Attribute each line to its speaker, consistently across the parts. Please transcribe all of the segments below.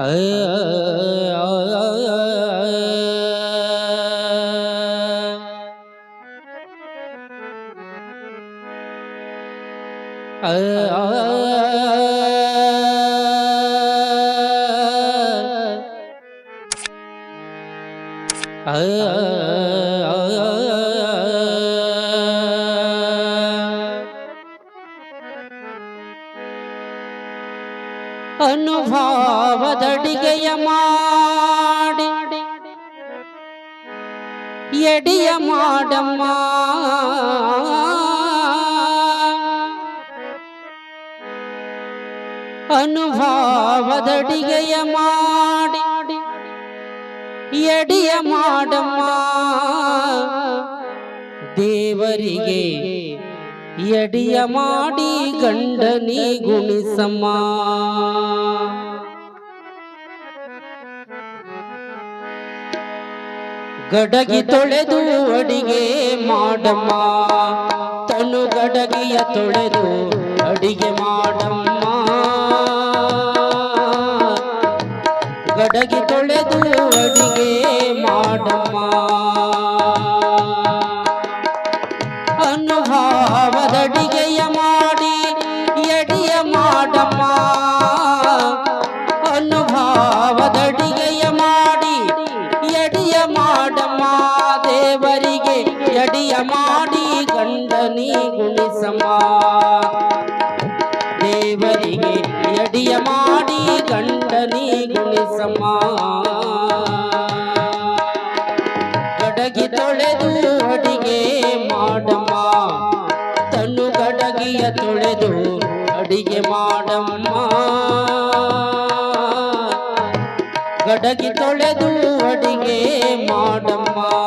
Speaker 1: ಆ ಅನುಭಾವದಡಿಗೆಯ ಮಾಡಿ. ಎಡಿಯ ಮಾಡಮ್ಮ. ಅನುಭವದಡಿಗೆಯ ಮಾಡಿ. ಎಡಿಯ ಮಾಡಮ್ಮ. ದೇವರಿಗೆ ಎಡಿಯ ಮಾಡಿ ಗಂಡನಿ ಗುಣಿಸಮ್ಮ. ಗಡಗಿ ತೊಳೆದು ಅಡಿಗೆ ಮಾಡಮ್ಮ. ತನು ಗಡಗಿಯ ತೊಳೆದು ಅಡಿಗೆ ಮಾಡಮ್ಮ. ಗಡಗಿ ತೊಳೆದು ಅನುಭಾವದಡಿಗೆಯ ಮಾಡಿ, ಎಡಿಯ ಮಾಡಮ್ಮ ಅನುಭಾವದಡಿಗೆಯ ಮಾಡಿ, ಎಡಿಯ ಮಾಡಮ್ಮ. ದೇವರಿಗೆ ಎಡಿಯ ಮಾಡಿ ಗಂಡನಿ ಗುಣಿಸಮ್ಮ. ದೇವರಿಗೆ ಎಡಿಯ ಮಾಡಿ ಗಂಡನಿ ಗುಣಿಸಮ್ಮ. ಗಡಗಿ ತೊಳೆದು ಅಡಿಗೆ ಮಾಡಮ್ಮ ತನು ಗಡಗಿಯ ತೊಳೆದು ಅಡಿಗೆ ಮಾಡಮ್ಮ. ಗಡಗಿ ತೊಳೆದು ಅಡಿಗೆ ಮಾಡಮ್ಮ.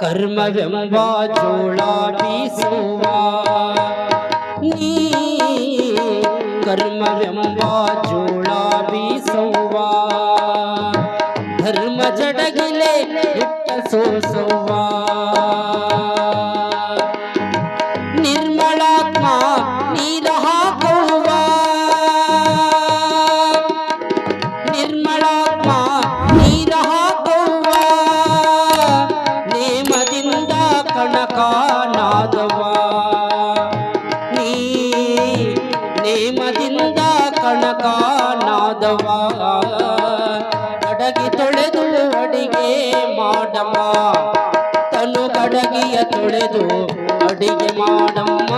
Speaker 1: ಕರ್ಮವೆಂಬ ಜೋಳ ಬೀಸುವ ನೀ ಕರ್ಮವೆಂಬ ಜೋಳ ಬೀಸುವ ನಾದವ ಕಡಗಿ ತೊಳೆದು ಅಡಿಗೆ ಮಾಡಮ್ಮ. ತನು ಕಡಗಿಯ ತೊಳೆದು ಅಡಿಗೆ ಮಾಡಮ್ಮ.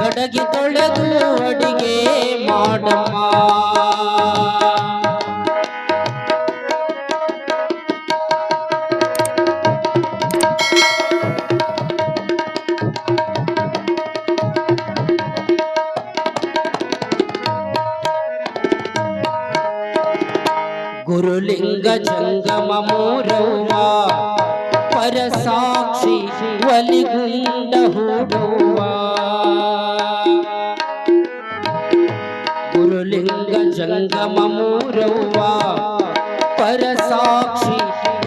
Speaker 1: ಗಡಗಿ ತೊಳೆದು ಅಡಿಗೆ ಮಾಡಮ್ಮ. पुरुलिङ्गजङ्गमो परसाक्षि वलिगुण्डहुडौवा वलिगुण्ड परसाक्षि वलिगुण्डहुडौवा रौरा परसाक्षी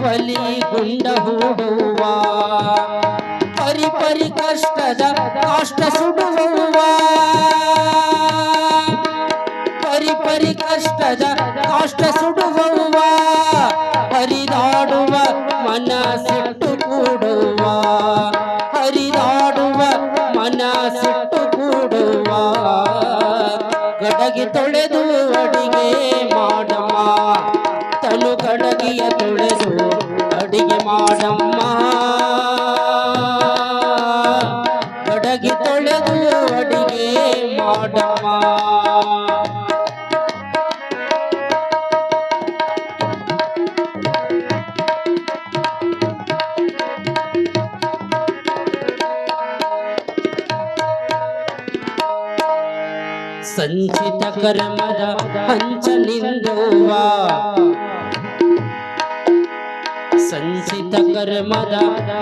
Speaker 1: वलिगुण्ड होडोवा ಪರಿ ಪರಿ ಕಷ್ಟದ ಕಾಷ್ಟ ಸುಡುವವ್ವ ಪರಿ ಪರಿ ಕಷ್ಟದ ಕಾಷ್ಟ ಸುಡುವವ್ವ ಹರಿದಾಡುವ ಮನಸ್ಸಿಟ್ಟು ಸಂಚಿತ ಕರ್ಮದ ಹಂಚ ನಿಂದುವ ಸಂಚಿತ ಕರ್ಮದ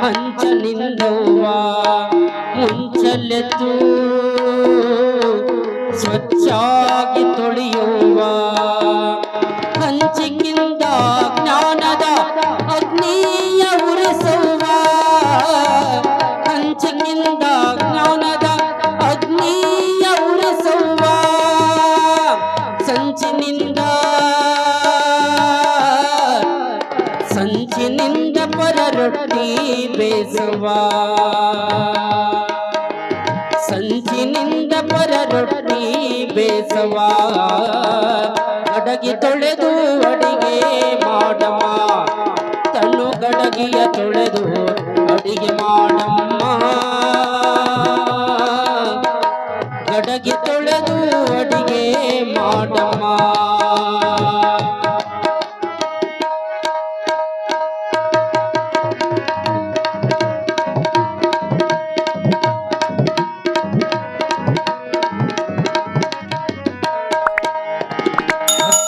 Speaker 1: ಹಂಚ ನಿಂದುವ ಮುಂಚಲೆತ್ತು ಸ್ವಚ್ಛಾಗಿ ತೊಳೆಯುವ ಹಂಚಿಕಿಂದ ಸಂಚಿನಿಂದ ಪರರೊಟ್ಟಿ ಬೇಸುವ. ಸಂಚಿನಿಂದ ಪರರೊಟ್ಟಿ ಬೇಸುವ. ಅಡಗಿ ತೊಳೆದು ಅಡಿಗೆ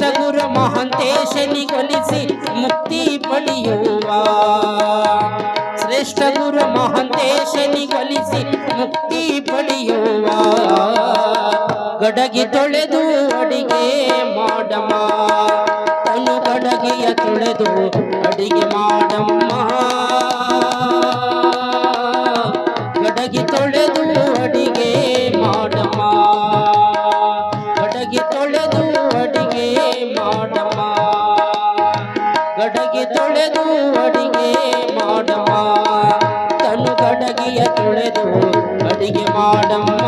Speaker 1: ಶ್ರೇಷ್ಠ ಗುರು ಮಹಂತೇಶನಿಗೊಲಿಸಿ ಮುಕ್ತಿ ಪಡೆಯುವ. ಶ್ರೇಷ್ಠ ಗುರು ಮಹಂತೇಶನಿಗೊಲಿಸಿ ಮುಕ್ತಿ ಪಡೆಯುವ. ಗಡಗಿ ತೊಳೆದು ಅಡಿಗೆ ಮಾಡಮ್ಮ. ತನು ಗಡಗಿಯ ತೊಳೆದು ಅಡಿಗೆ ಮಾಡಮ್ಮ. ಗಡಗಿ ತೊಳೆದು ಅಡಿಗೆ ಮಾಡಮ್ಮ. ಗಡಗಿ ತೊಳೆದು ಮಾಡಮ್ಮ ಗಡಗಿ ತೊಳೆದು ಅಡಿಗೆ ಮಾಡಮ್ಮ ತನು ಗಡಗಿಯ ತೊಳೆದು ಅಡಿಗೆ ಮಾಡಮ್ಮ.